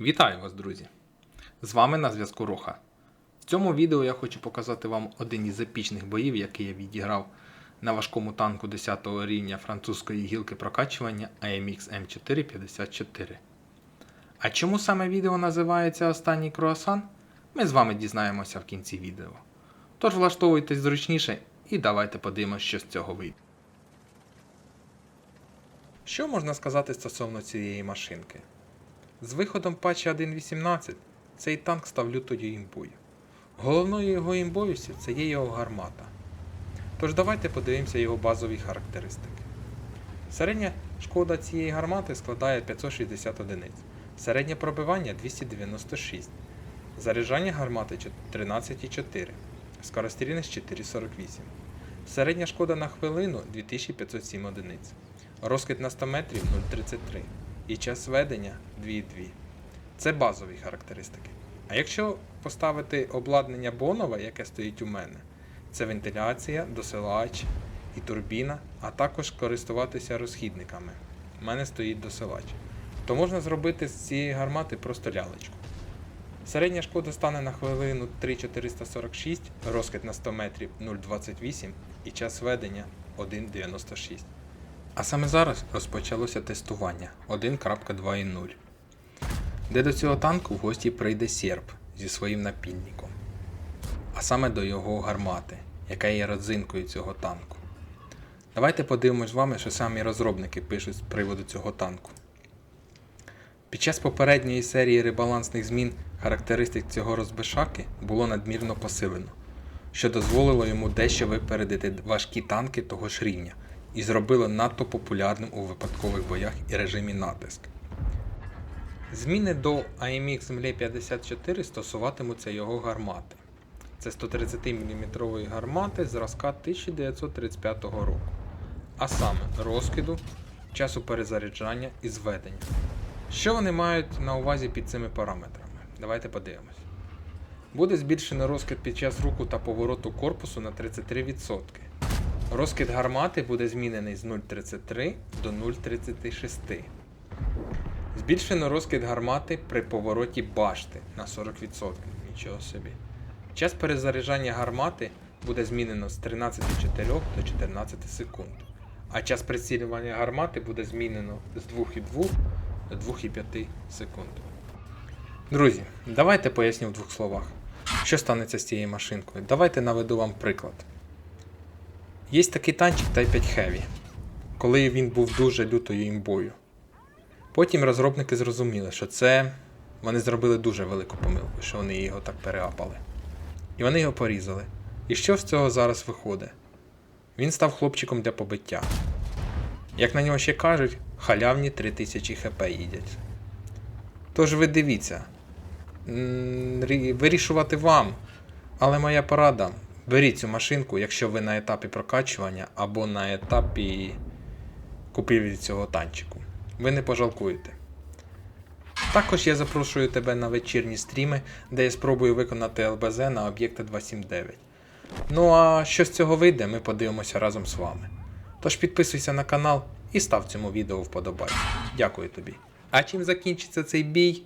Вітаю вас, друзі! З вами на зв'язку Роха. В цьому відео я хочу показати вам один із епічних боїв, який я відіграв на важкому танку 10 рівня французької гілки прокачування AMX M454. А чому саме відео називається Останній круасан? Ми з вами дізнаємося в кінці відео. Тож влаштовуйтесь зручніше і давайте подивимося, що з цього вийде. Що можна сказати стосовно цієї машинки? З виходом патча 1.18 цей танк став лютою імбою. Головною його імбою це є його гармата. Тож давайте подивимося його базові характеристики. Середня шкода цієї гармати складає 560 одиниць, середнє пробивання 296, заряджання гармати 13,4, скорострільність 4,48, середня шкода на хвилину 2507 одиниць, розкид на 100 метрів 0,33 і час ведення 2,2. Це базові характеристики. А якщо поставити обладнання Бонове, яке стоїть у мене, це вентиляція, досилач і турбіна, а також користуватися розхідниками. У мене стоїть досилач. То можна зробити з цієї гармати просто лялечку. Середня шкода стане на хвилину 3,446, розкид на 100 метрів 0,28 і час ведення 1,96. А саме зараз розпочалося тестування 1.2.0, де до цього танку в гості прийде серб зі своїм напільником, а саме до його гармати, яка є родзинкою цього танку. Давайте подивимось з вами, що самі розробники пишуть з приводу цього танку. Під час попередньої серії ребалансних змін характеристик цього розбишаки було надмірно посилено, що дозволило йому дещо випередити важкі танки того ж рівня і зробило надто популярним у випадкових боях і режимі натиск. Зміни до AMX Землі 54 стосуватимуться його гармати. Це 130 мм гармати зразка 1935 року, а саме розкиду, часу перезаряджання і зведення. Що вони мають на увазі під цими параметрами? Давайте подивимось. Буде збільшено розкид під час руху та повороту корпусу на 33%. Розкид гармати буде змінений з 0,33 до 0,36. Збільшено розкид гармати при повороті башти на 40%. Нічого собі. Час перезаряджання гармати буде змінено з 13,4 до 14 секунд. А час прицілювання гармати буде змінено з 2,2 до 2,5 секунд. Друзі, давайте поясню в двох словах, що станеться з цією машинкою. Давайте наведу вам приклад. Є такий танчик Type 5 Heavy, коли він був дуже лютою імбою. Потім розробники зрозуміли, що це вони зробили дуже велику помилку, що вони його так переапали. І вони його порізали. І що з цього зараз виходить? Він став хлопчиком для побиття. Як на нього ще кажуть, халявні 3000 хп їдять. Тож ви дивіться, вирішувати вам. Але моя порада: беріть цю машинку, якщо ви на етапі прокачування або на етапі купівлі цього танчику. Ви не пожалкуєте. Також я запрошую тебе на вечірні стріми, де я спробую виконати ЛБЗ на об'єкта 279. Ну а що з цього вийде, ми подивимося разом з вами. Тож підписуйся на канал і став цьому відео вподобайку. Дякую тобі. А чим закінчиться цей бій?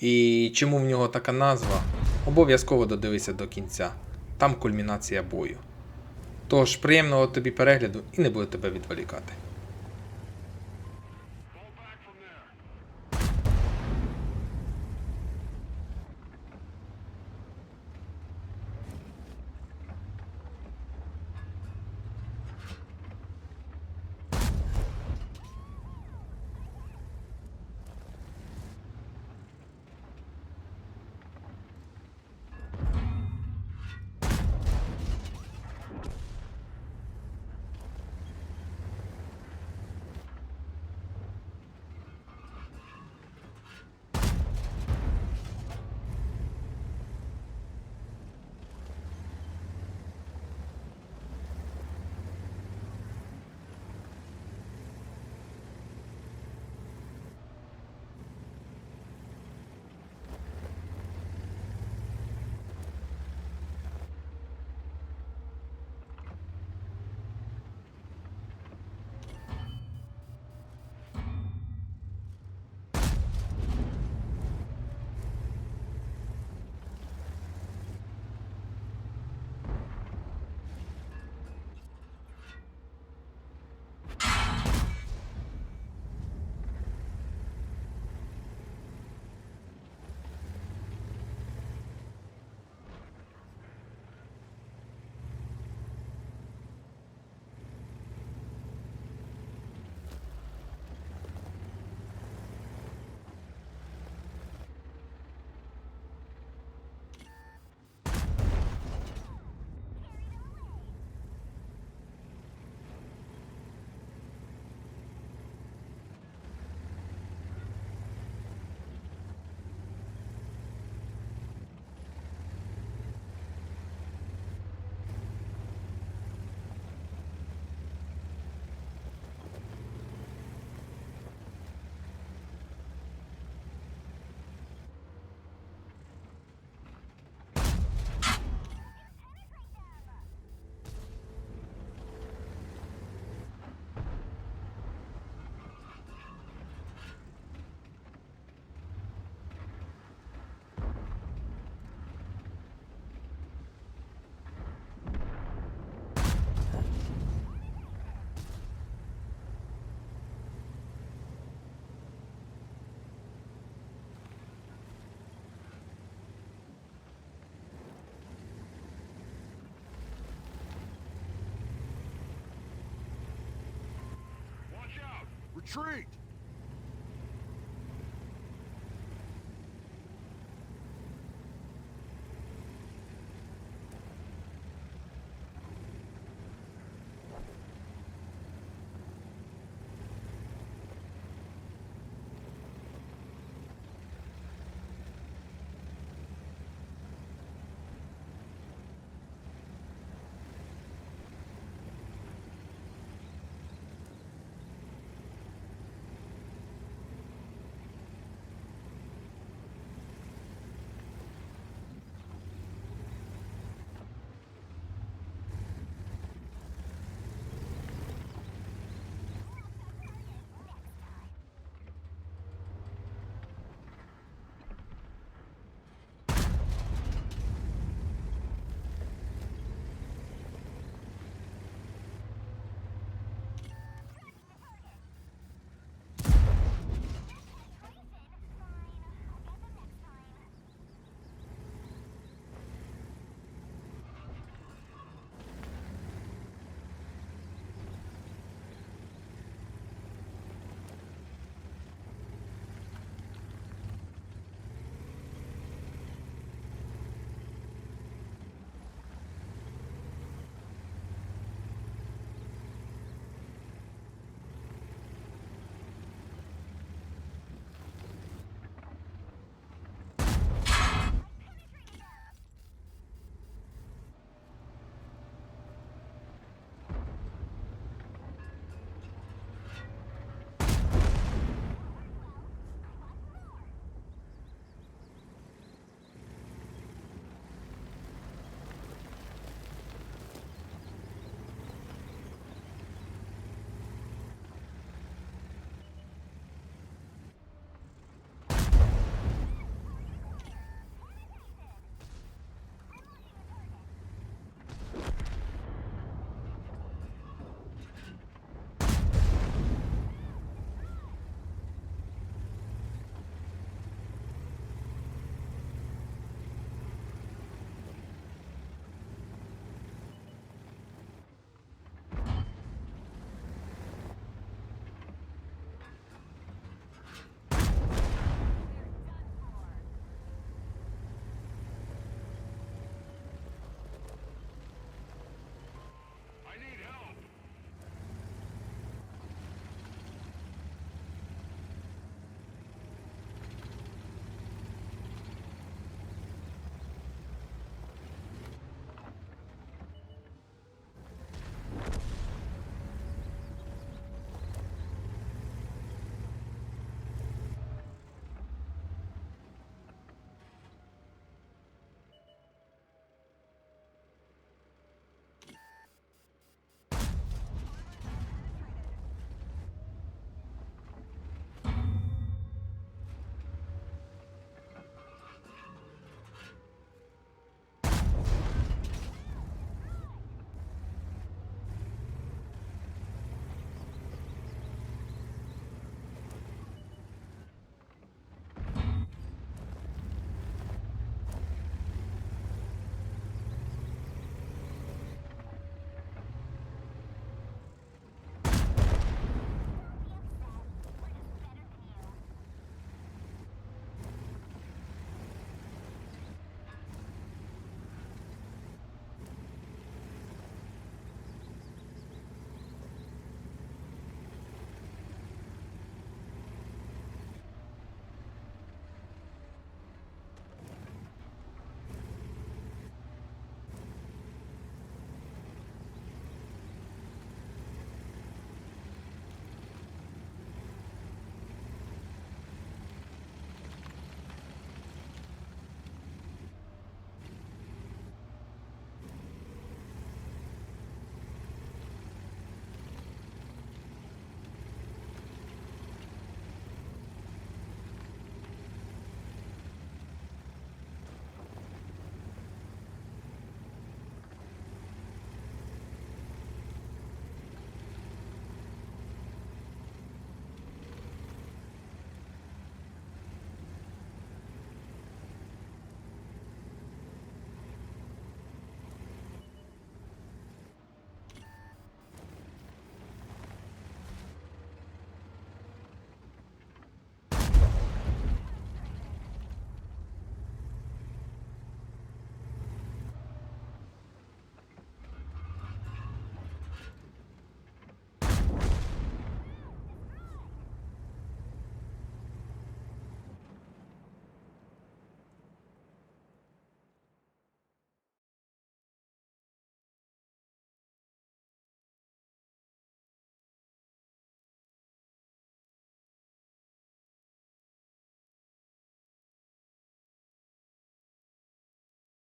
І чому в нього така назва? Обов'язково додивися до кінця. Там кульмінація бою. Тож, приємного тобі перегляду і не буду тебе відволікати. Retreat!